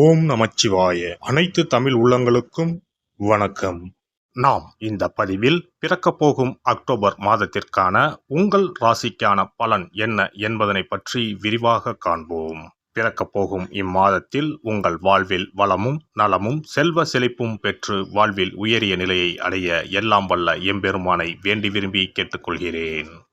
ஓம் நமச்சிவாய. அனைத்து தமிழ் உள்ளங்களுக்கும் வணக்கம். நாம் இந்த பதிவில் பிறக்கப் போகும் அக்டோபர் மாதத்திற்கான உங்கள் ராசிக்கான பலன் என்ன என்பதனை பற்றி விரிவாக காண்போம். பிறக்கப் போகும் இம்மாதத்தில் உங்கள் வாழ்வில் வளமும் நலமும் செல்வ செழிப்பும் பெற்று வாழ்வில் உயரிய நிலையை அடைய எல்லாம் வல்ல எம்பெருமானை வேண்டி விரும்பி கேட்டுக்கொள்கிறேன்.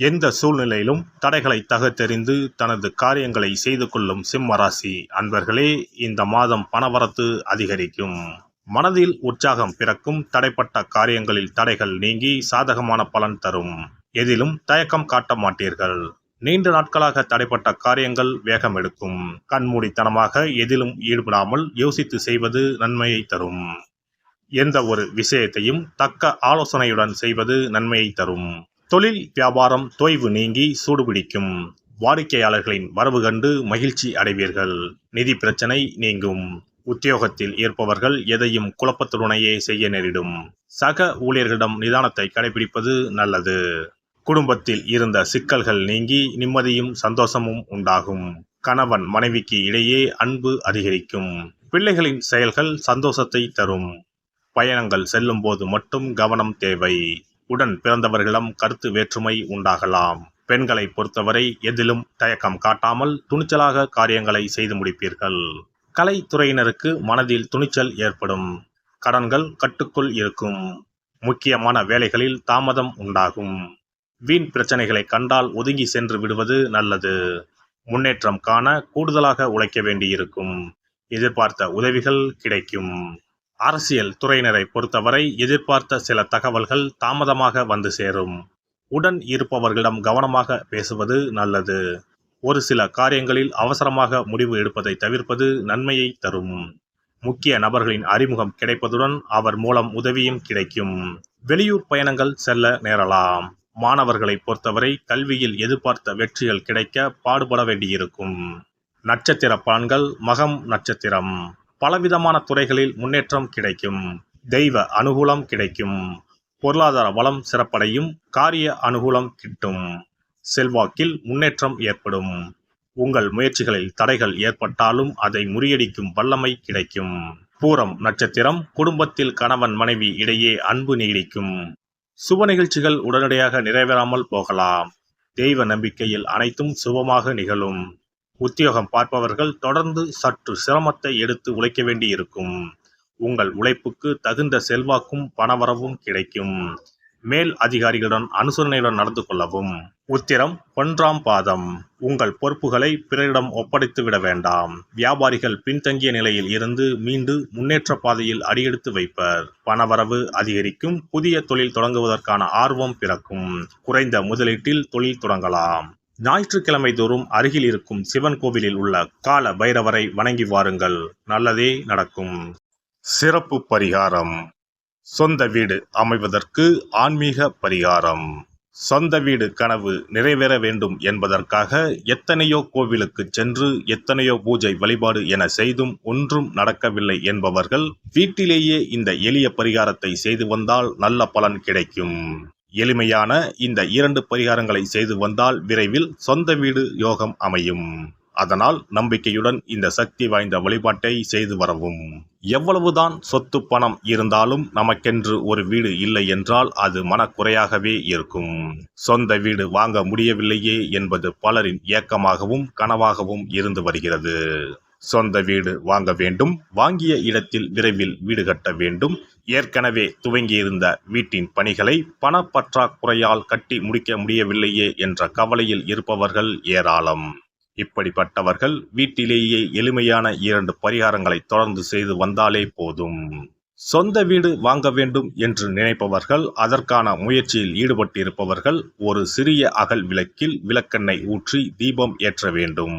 எந்த சூழ்நிலையிலும் தடைகளை தகத்தெறிந்து தனது காரியங்களை செய்து கொள்ளும் சிம்ம ராசி அன்பர்களே இந்த மாதம் பணவரத்து அதிகரிக்கும். மனதில் உற்சாகம் பிறக்கும் தடைப்பட்ட காரியங்களில் தடைகள் நீங்கி சாதகமான பலன் தரும். எதிலும் தயக்கம் காட்ட மாட்டீர்கள். நீண்ட நாட்களாக தடைப்பட்ட காரியங்கள் வேகம் எடுக்கும். கண்மூடித்தனமாக எதிலும் ஈடுபடாமல் யோசித்து செய்வது நன்மையை தரும். எந்த ஒரு விஷயத்தையும் தக்க ஆலோசனையுடன் செய்வது நன்மையை தரும். தொழில் வியாபாரம் தொய்வு நீங்கி சூடுபிடிக்கும் வாடிக்கையாளர்களின் வரவு கண்டு மகிழ்ச்சி அடைவீர்கள். நிதி பிரச்சனை நீங்கும். உத்தியோகத்தில் இருப்பவர்கள் எதையும் குழப்பத்துடனேயே செய்ய நேரிடும். சக ஊழியர்களிடம் நிதானத்தை கடைபிடிப்பது நல்லது. குடும்பத்தில் இருந்த சிக்கல்கள் நீங்கி நிம்மதியும் சந்தோஷமும் உண்டாகும். கணவன் மனைவிக்கு இடையே அன்பு அதிகரிக்கும். பிள்ளைகளின் செயல்கள் சந்தோஷத்தை தரும். பயணங்கள் செல்லும் போது மட்டும் கவனம் தேவை. உடன் பிறந்தவர்களிடம் கருத்து வேற்றுமை உண்டாகலாம். பெண்களை பொறுத்தவரை எதிலும் தயக்கம் காட்டாமல் துணிச்சலாக காரியங்களை செய்து முடிப்பீர்கள். கலைத்துறையினருக்கு மனதில் துணிச்சல் ஏற்படும். கடன்கள் கட்டுக்குள் இருக்கும். முக்கியமான வேலைகளில் தாமதம் உண்டாகும். வீண் பிரச்சனைகளை கண்டால் ஒதுங்கி சென்று விடுவது நல்லது. முன்னேற்றம் காண கூடுதலாக உழைக்க வேண்டியிருக்கும். எதிர்பார்த்த உதவிகள் கிடைக்கும். அரசியல் துறையினரை பொறுத்தவரை எதிர்பார்த்த சில தகவல்கள் தாமதமாக வந்து சேரும். உடன் இருப்பவர்களிடம் கவனமாக பேசுவது நல்லது. ஒரு சில காரியங்களில் அவசரமாக முடிவு எடுப்பதை தவிர்ப்பது நன்மையை தரும். முக்கிய நபர்களின் அறிமுகம் கிடைப்பதுடன் அவர் மூலம் உதவியும் கிடைக்கும். வெளியூர் பயணங்கள் செல்ல நேரலாம். மாணவர்களை பொறுத்தவரை கல்வியில் எதிர்பார்த்த வெற்றிகள் கிடைக்க பாடுபட வேண்டியிருக்கும். நட்சத்திர பலன்கள் மகம் நட்சத்திரம். பலவிதமான துறைகளில் முன்னேற்றம் கிடைக்கும். தெய்வ அனுகூலம் கிடைக்கும். பொருளாதார வளம் சிறப்படையும். காரிய அனுகூலம் கிட்டும். செல்வாக்கில் முன்னேற்றம் ஏற்படும். உங்கள் முயற்சிகளில் தடைகள் ஏற்பட்டாலும் அதை முறியடிக்கும் வல்லமை கிடைக்கும். பூரம் நட்சத்திரம் குடும்பத்தில் கணவன் மனைவி இடையே அன்பு நீடிக்கும். சுப நிகழ்ச்சிகள் உடனடியாக நிறைவேறாமல் போகலாம். தெய்வ நம்பிக்கையில் அனைத்தும் சுபமாக நிகழும். உத்தியோகம் பார்ப்பவர்கள் தொடர்ந்து சற்று சிரமத்தை எடுத்து உழைக்க வேண்டியிருக்கும். உங்கள் உழைப்புக்கு தகுந்த செல்வாக்கும் பணவரவும் கிடைக்கும். மேல் அதிகாரிகளுடன் அனுசரணையுடன் நடந்து கொள்ளவும். உத்திரம் ஒன்றாம் பாதம். உங்கள் பொறுப்புகளை பிறரிடம் ஒப்படைத்து விட வேண்டாம். வியாபாரிகள் பின்தங்கிய நிலையில் இருந்து மீண்டு முன்னேற்ற பாதையில் அடியெடுத்து வைப்பர். பணவரவு அதிகரிக்கும். புதிய தொழில் தொடங்குவதற்கான ஆர்வம் பிறக்கும். குறைந்த முதலீட்டில் தொழில் தொடங்கலாம். ஞாயிற்றுக்கிழமை தோறும் அருகில் இருக்கும் சிவன் கோவிலில் உள்ள கால பைரவரை வணங்கி வாருங்கள். நல்லதே நடக்கும். சிறப்பு பரிகாரம். சொந்த வீடு அமைவதற்கு ஆன்மீக பரிகாரம். சொந்த வீடு கனவு நிறைவேற வேண்டும் என்பதற்காக எத்தனையோ கோவிலுக்கு சென்று எத்தனையோ பூஜை வழிபாடு என செய்தும் ஒன்றும் நடக்கவில்லை என்பவர்கள் வீட்டிலேயே இந்த எளிய பரிகாரத்தை செய்து வந்தால் நல்ல பலன் கிடைக்கும். எளிமையான இந்த இரண்டு பரிகாரங்களை செய்து வந்தால் விரைவில் சொந்த வீடு யோகம் அமையும். அதனால் நம்பிக்கையுடன் இந்த சக்தி வாய்ந்த வழிபாட்டை செய்து வரவும். எவ்வளவுதான் சொத்து பணம் இருந்தாலும் நமக்கென்று ஒரு வீடு இல்லை என்றால் அது மனக்குறையாகவே இருக்கும். சொந்த வீடு வாங்க முடியவில்லையே என்பது பலரின் ஏக்கமாகவும் கனவாகவும் இருந்து வருகிறது. சொந்த வீடு வாங்க வேண்டும் வாங்கிய இடத்தில் விரைவில் வீடு கட்ட வேண்டும். ஏற்கனவே துவங்கியிருந்த வீட்டின் பணிகளை பணப்பற்றாக்குறையால் கட்டி முடிக்க முடியவில்லையே என்ற கவலையில் இருப்பவர்கள் ஏராளம். இப்படிப்பட்டவர்கள் வீட்டிலேயே எளிமையான இரண்டு பரிகாரங்களை தொடர்ந்து செய்து வந்தாலே போதும். சொந்த வீடு வாங்க வேண்டும் என்று நினைப்பவர்கள் அதற்கான முயற்சியில் ஈடுபட்டிருப்பவர்கள் ஒரு சிறிய அகல் விளக்கில் விளக்கெண்ணெய் ஊற்றி தீபம் ஏற்ற வேண்டும்.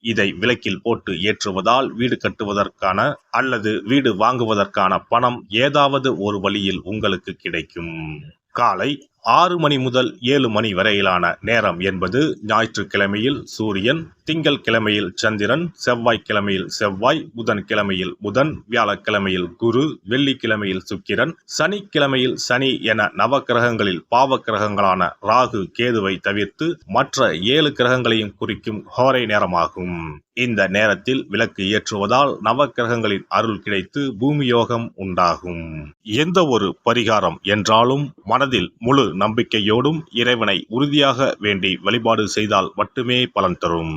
இதை விலக்கில் போட்டு ஏற்றுவதால் வீடு கட்டுவதற்கான அல்லது வீடு வாங்குவதற்கான பணம் ஏதாவது ஒரு வழியில் உங்களுக்கு கிடைக்கும். காலை ஆறு மணி முதல் ஏழு மணி வரையிலான நேரம் என்பது ஞாயிற்றுக்கிழமையில் சூரியன் திங்கள் கிழமையில் சந்திரன் செவ்வாய் கிழமையில் செவ்வாய் புதன் கிழமையில் புதன் வியாழக்கிழமையில் குரு வெள்ளிக்கிழமையில் சுக்கிரன் சனிக்கிழமையில் சனி என நவ கிரகங்களில் பாவ கிரகங்களான ராகு கேதுவை தவிர்த்து மற்ற ஏழு கிரகங்களையும் குறிக்கும் ஹோரை நேரமாகும். இந்த நேரத்தில் விளக்கு ஏற்றுவதால் நவ கிரகங்களின் அருள் கிடைத்து பூமி யோகம் உண்டாகும். எந்த ஒரு பரிகாரம் என்றாலும் மனதில் முழு நம்பிக்கையோடும் இறைவனை உறுதியாக வேண்டி வழிபாடு செய்தால் மட்டுமே பலன் தரும்.